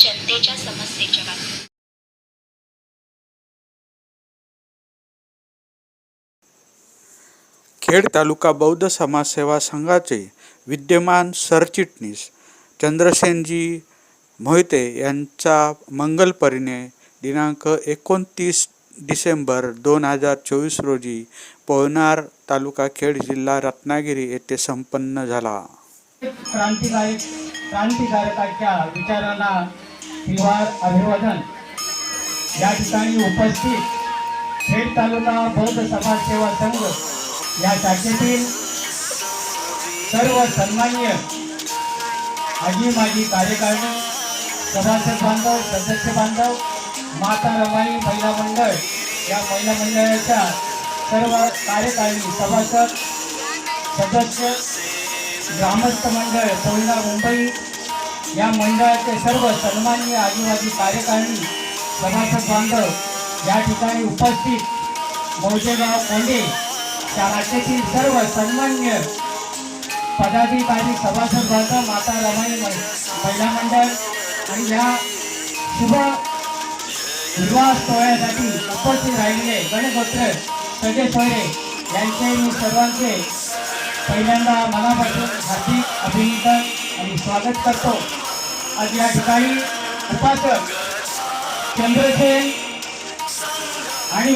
जनतेच्या समस्येच्या बातम्या खेड तालुका बौद्ध समाज सेवा संघाचे विद्यमान सरचिटणीस चंद्रसेनजी मोहिते यांचा मंगलपरीने दिनांक एकोणतीस डिसेंबर दोन हजार चोवीस रोजी पवनार तालुका खेड जिल्हा रत्नागिरी येथे संपन्न झाला. क्रांतिकारक क्रांतिकारकाच्या विचारांना हिरवार अभिवादन. या ठिकाणी उपस्थित खेड तालुका बौद्ध समाज सेवा संघ या शाखेतील सर्व सन्मान्य आजी माजी कार्यकारिणी सभासद बांधव सदस्य बांधव माता रमाई महिला मंडळ या महिला मंडळाच्या सर्व कार्यकारिणी सभासद सदस्य ग्रामस्थ मंडळ कोयना मुंबई या मंडळाचे सर्व सन्मान्य आदिवासी कार्यकारिणी सभासद बांधव या ठिकाणी उपस्थित मौजेगाव कोंडे त्या राज्यातील सर्व सन्मान्य पदाधिकारी सभासद बांधव माता रमाई महिला मंडळ आणि या शुभ विवाह सोहळ्यासाठी उपस्थित राहिलेले गणगोत्र सगळे सोयरे यांचे मी सर्वांचे पहिल्यांदा मनापासून हार्दिक अभिनंदन आणि स्वागत करतो. आज या ठिकाणी उपासक चंद्रसेन आणि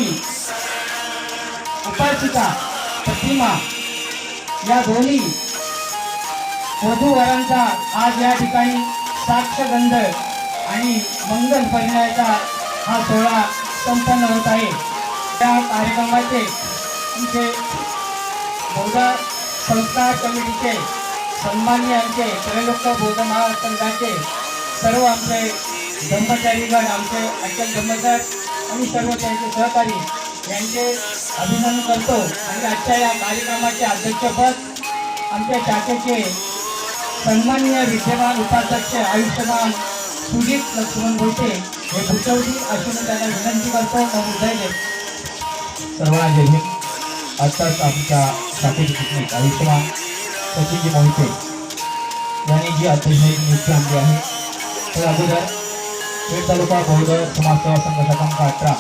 उपासिका प्रतिमा या दोन्ही वधूवरांचा आज या ठिकाणी साक्षगंध आणि मंगल परिणयाचा हा सोहळा संपन्न होत आहे. त्या कार्यक्रमाचे आमचे संस्कार कमिटीचे सन्मान्य आमचे त्रैलोक्य बौद्ध महासंघाचे सर्व आमचे ब्रह्मचारीगण आमचे अचल ब्रह्मचार आणि सर्व त्यांचे सहकारी यांचे अभिनंदन करतो. आणि आजच्या या कार्यक्रमाचे अध्यक्षपद आमच्या शाखेचे सन्मान्य विद्यमान उपाध्यक्ष आयुष्यमान सुजित लक्ष्मण भोसे हे भूषवली असून त्यांना विनंती करतो. नमो सर्वांना जय भीम आत्ताच आमच्या शाखेचे आयुष्यमान सचिनजी मोहिते यांनी जी अध्यक्षाची नियुक्ती आणली आहे तर अगोदर खेड तालुका बौद्ध समाजसेवा संघ क्रमांक अठरा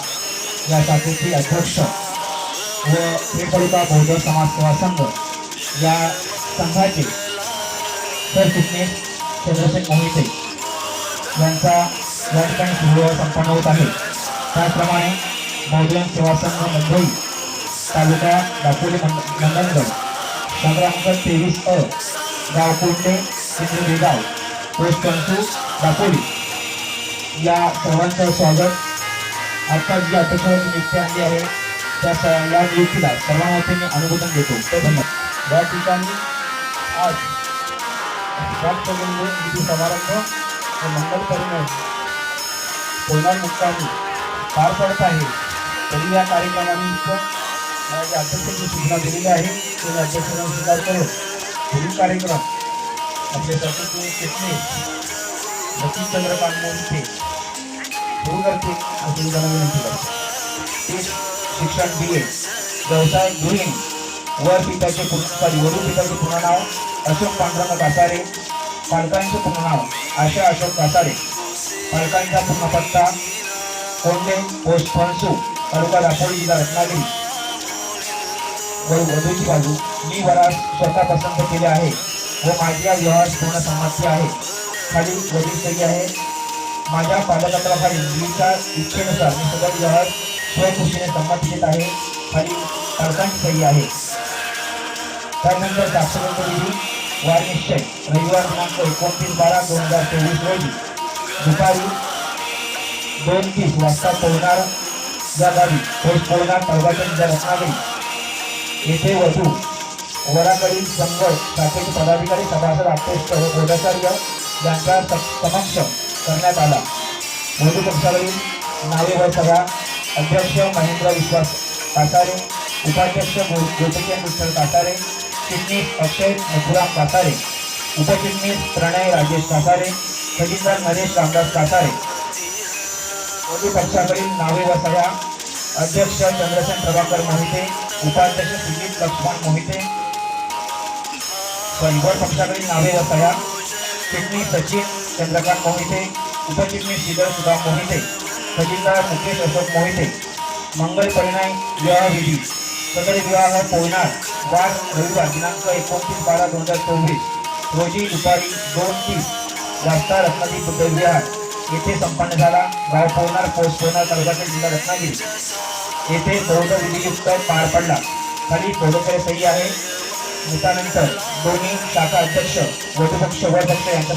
या शाखेचे अध्यक्ष व खेड तालुका बौद्ध समाजसेवा संघ या संघाचे सरचिटणीस चंद्रसेन मोहिते यांचा या ठिकाणी सोहळा संपन्न होत आहे. त्याचप्रमाणे बहुजन सेवा संघ मुंबई तालुका दापोली मंड- क्रमांक तेवीस अ गाव कोंडे सिंधुदुर्ग गाव पोस्ट कंसू दापोली. या सर्वांचं स्वागत. आता जी अध्यक्षाची नियुक्ती आणली आहे त्या स- या नियुक्तीला सर्वांवतीने मी अनुमोदन देतो. धन्यवाद. या ठिकाणी आज राष्ट्रगंध विधी समारंभ व मंगल परिणय कोणार मुक्कामी पार पडत आहे. तरी या कार्यक्रमानिमित्त मला अध्यक्षांची सूचना दिलेली आहे. ते अध्यक्षांना स्वीकार करून पुढील कार्यक्रम आपले सरकारचे चिटणीस सचिन चंद्रकांत मोहिते सुरू करतील अशी त्यांना विनंती करतो. ते शिक्षण बी ए व्यवसाय गृहिणी वर पिताचे पूर्ण सॉरी वडील पिताचे पूर्ण नाव अशोक पांडुरंग कासारे पालकांचे पूर्ण नाव आशा अशोक कासारे पालकांचा पूर्ण पत्ता कोंडे पोस्ट फणसू तालुका दापोली जिल्हा रत्नागिरी व वधूची बाजू. मी वरास स्वतः पसंत केले आहे. व माझ्या विवाहास पूर्ण संमती आहे. खाली वधू सही आहे. माझ्या पालकत्वाखाली मुलीच्या इच्छेनुसार मी सदर विवाहास स्वखुशीने संमत देत आहे. खाली पालकांची सही आहे. त्यानंतर साक्षरता विधी वार निश्चय. रविवार दिनांक एकोणतीस बारा दोन हजार चोवीस रोजी दुपारी दोन तीस वाजता पोहणार या गावी. पोस्ट पोहणार तालुक्याच्या रत्नागिरी येथे वधू वराकडील संघ शासकीय पदाधिकारी सभासद अध्यक्ष व बोधाचार्य यांचा स- समक्ष करण्यात आला. मोदी पक्षावरील नावे व सभा. अध्यक्ष महेंद्र विश्वास कासारे उपाध्यक्ष गो- गोपीचंद कासारे चिटणीस अक्षय मथुराम कासारे उपचिटणीस प्रणय राजेश कासारे खजिनदार नरेश रामदास कासारे. मोदी पक्षाकडील नावे व सभा. अध्यक्ष चंद्रसेन प्रभाकर मोहिते उपाध्यक्ष सुजित लक्ष्मण मोहिते स्वयंवर पक्षाकडील नावे व सह्या चिटणीस सचिन चंद्रकांत मोहिते उपचिटणीस श्रीधर सुधा मोहिते खजिनदार मुकेश अशोक मोहिते मंगल परिणय विवाहविधी सदर विवाह पोहणार वार रविवार दिनांक एकोणतीस बारा दोन हजार चोवीस रोजी दुपारी दोन तीस रास्ता रत्नागिरी बुद्धविहार येथे संपन्न झाला. गाव पोहणार पोस्ट पोहणार तालुक्यातील जिल्हा रत्नागिरी. येथे बौद्ध विधियुक्त पार पडला. खाली बौद्धकडे सही आहे. मृतानंतर दोन्ही शाखा अध्यक्ष वधुपक्ष वरपक्ष यांच्या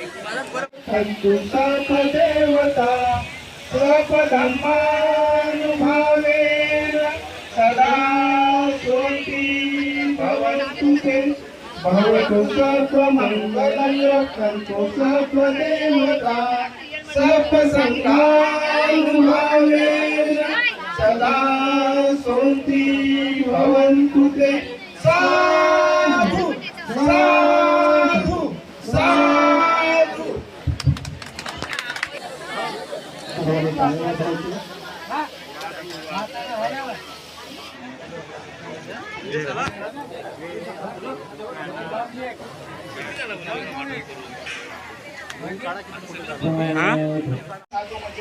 सही आहे देवता स्वपधर्मानुभावेन सदा सोती भवन्तु ते भवतु सर्वमङ्गलं रक्षन्तु सर्वदेवता सर्वसङ्गानुभावेन सदा सोती भवन्तु ते साधु साधु साधु साधू म्हणजे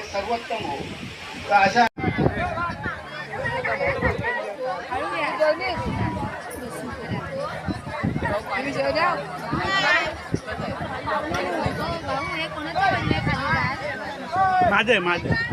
सर्वोत्तम हो तर अशा कोणाचं माझं आहे माझं